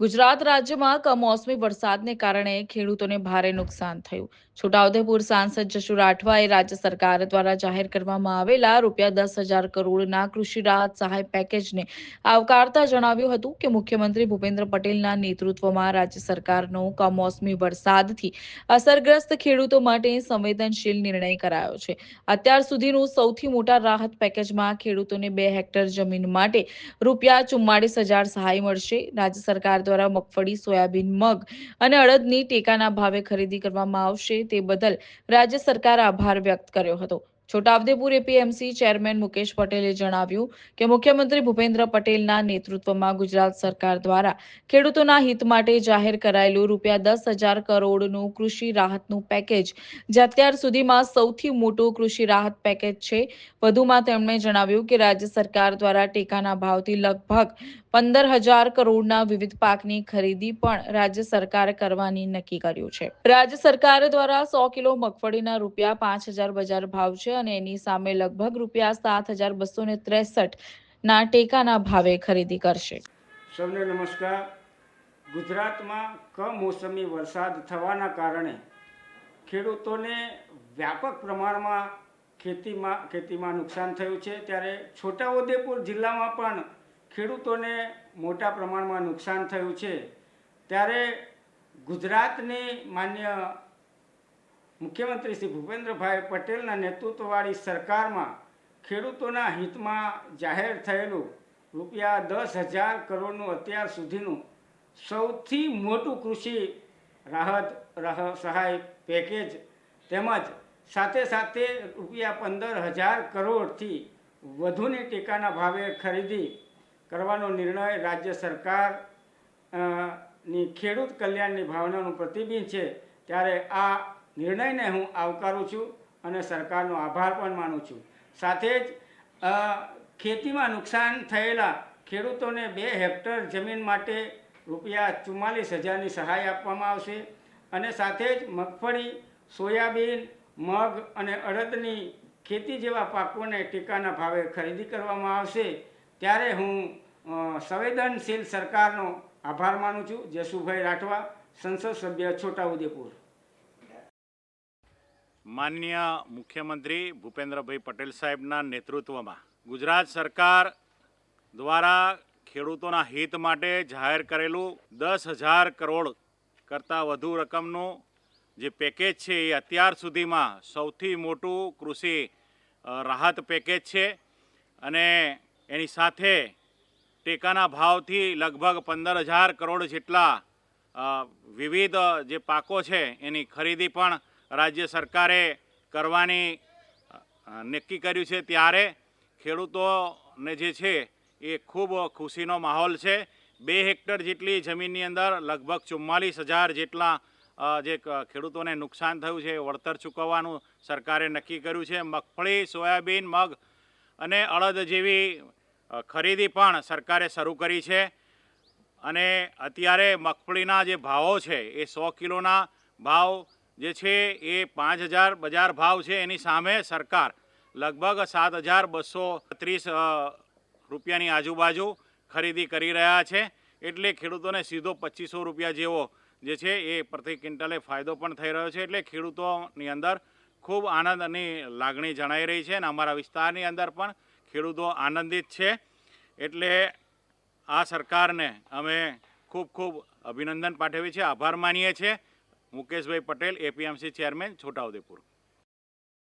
ગુજરાત રાજ્યમાં કમોસમી વરસાદને કારણે ખેડૂતોને ભારે નુકસાન થયું. છોટાઉદેપુર સાંસદ જશુ રાઠવાએ રાજ્ય સરકાર દ્વારા જાહેર કરવામાં આવેલા રૂપિયા દસ હજાર કરોડના કૃષિ રાહત સહાય પેકેજને આવકારતા જણાવ્યું હતું કે મુખ્યમંત્રી ભૂપેન્દ્ર પટેલના નેતૃત્વમાં રાજ્ય સરકારનો કમોસમી વરસાદથી અસરગ્રસ્ત ખેડૂતો માટે સંવેદનશીલ નિર્ણય કરાયો છે. અત્યાર સુધીનું સૌથી મોટા રાહત પેકેજમાં ખેડૂતોને બે હેક્ટર જમીન માટે રૂપિયા ચુમ્માળીસ હજાર સહાય મળશે. રાજ્ય સરકાર દ્વારા મગફળી, સોયાબીન, મગ અને અડદની ટેકાના ભાવે ખરીદી કરવામાં આવશે તે બદલ રાજ્ય સરકાર આભાર વ્યક્ત કર્યો હતો. છોટાઉદેપુર એપીએમસી ચેરમેન મુકેશ પટેલે જણાવ્યું કે મુખ્યમંત્રી ભૂપેન્દ્ર પટેલના નેતૃત્વમાં ગુજરાત સરકાર દ્વારા ખેડૂતોના હિત માટે જાહેર કરાયેલું રૂપિયા દસ હજાર કરોડનું કૃષિ રાહતનું પેકેજ, જે અત્યાર સુધીમાં સૌથી મોટું કૃષિ રાહત પેકેજ છે. વધુમાં તેમણે જણાવ્યું કે રાજ્ય સરકાર દ્વારા ટેકાના ભાવથી લગભગ પંદર હજાર કરોડના વિવિધ પાકની ખરીદી પણ રાજ્ય સરકાર કરવાની નક્કી કર્યું છે. રાજ્ય સરકાર દ્વારા સો કિલો મગફળીના રૂપિયા પાંચ હજાર બજાર ભાવ છે અને એની સામે લગભગ રૂપિયા સાત હજાર બસો ને ત્રેસઠ ના ટેકાના ભાવે ખરીદી કરશે. સૌને નમસ્કાર. ગુજરાતમાં કમોસમી વરસાદ થવાના કારણે ખેડૂતોને વ્યાપક પ્રમાણમાં ખેતીમાં ખેતીમાં નુકસાન થયું છે. ત્યારે છોટાઉદેપુર જિલ્લામાં પણ ખેડૂતોને મોટા પ્રમાણમાં નુકસાન થયું છે. ત્યારે ગુજરાતની માન્ય મુખ્યમંત્રી શ્રી ભૂપેન્દ્રભાઈ પટેલના નેતૃત્વવાળી સરકારમાં ખેડૂતોના હિતમાં જાહેર થયેલું રૂપિયા દસ હજાર કરોડનું અત્યાર સુધીનું સૌથી મોટું કૃષિ રાહત રહ, સહાય પેકેજ તેમજ સાથે સાથે રૂપિયા પંદર હજાર કરોડથી વધુની ટેકાના ભાવે ખરીદી કરવાનો નિર્ણય રાજ્ય સરકારની ખેડૂત કલ્યાણની ભાવનાનું પ્રતિબિંબ છે, ત્યારે આ નિર્ણયને હું આવકારું છું અને સરકારનો આભાર પણ માનું છું. સાથે જ ખેતીમાં નુકસાન થયેલા ખેડૂતોને બે હેક્ટર જમીન માટે રૂપિયા ચુમ્માલીસ હજારની સહાય આપવામાં આવશે અને સાથે જ મગફળી, સોયાબીન, મગ અને અડદની ખેતી જેવા પાકોને ટેકાના ભાવે ખરીદી કરવામાં આવશે. ત્યારે હું સંવેદનશીલ સરકારનો આભાર માનું છું. જસુભાઈ રાઠવા, સંસદ સભ્ય, છોટાઉદેપુર. માન્ય મુખ્યમંત્રી ભૂપેન્દ્રભાઈ પટેલ સાહેબના નેતૃત્વમાં ગુજરાત સરકાર દ્વારા ખેડૂતોના હિત માટે જાહેર કરેલું દસ હજાર કરોડ કરતાં વધુ રકમનું જે પેકેજ છે એ અત્યાર સુધીમાં સૌથી મોટું કૃષિ રાહત પેકેજ છે. અને એની સાથે ટેકાના ભાવથી લગભગ પંદર હજાર કરોડ જેટલા વિવિધ જે પાકો છે એની ખરીદી પણ રાજ્ય સરકારે કરવાની નક્કી કર્યું છે. ત્યારે ખેડૂતોને જે છે એ ખૂબ ખુશીનો માહોલ છે. બે હેક્ટર જેટલી જમીનની અંદર લગભગ ચુમ્માલીસ હજાર જેટલા જે ખેડૂતોને નુકસાન થયું છે વળતર ચૂકવવાનું સરકારે નક્કી કર્યું છે. મગફળી, સોયાબીન, મગ અને અડદ જેવી ખરીદી પણ સરકારે શરૂ કરી છે. અને અત્યારે મગફળીના જે ભાવો છે, એ સો કિલોના ભાવ જે છે, એ પાંચ હજાર બજાર ભાવ છે. એની સામે સરકાર લગભગ સાત હજાર બસો ત્રીસ રૂપિયાની આજુબાજુ ખરીદી કરી રહ્યા છે. એટલે ખેડૂતોને સીધો પચીસો રૂપિયા જેવો જે છે, એ પ્રતિ ક્વિન્ટલે ફાયદો પણ થઈ રહ્યો છે. એટલે ખેડૂતોની અંદર ખૂબ આનંદ અને લાગણી જણાઈ રહી છે અને અમારા વિસ્તારની અંદર પણ ખેડૂતો આનંદિત છે. એટલે આ સરકારને અમે ખૂબ ખૂબ અભિનંદન પાઠવીએ છીએ આભાર માનીએ છીએ. Mukeshbhai Patel APMC chairman Chhota Udepur.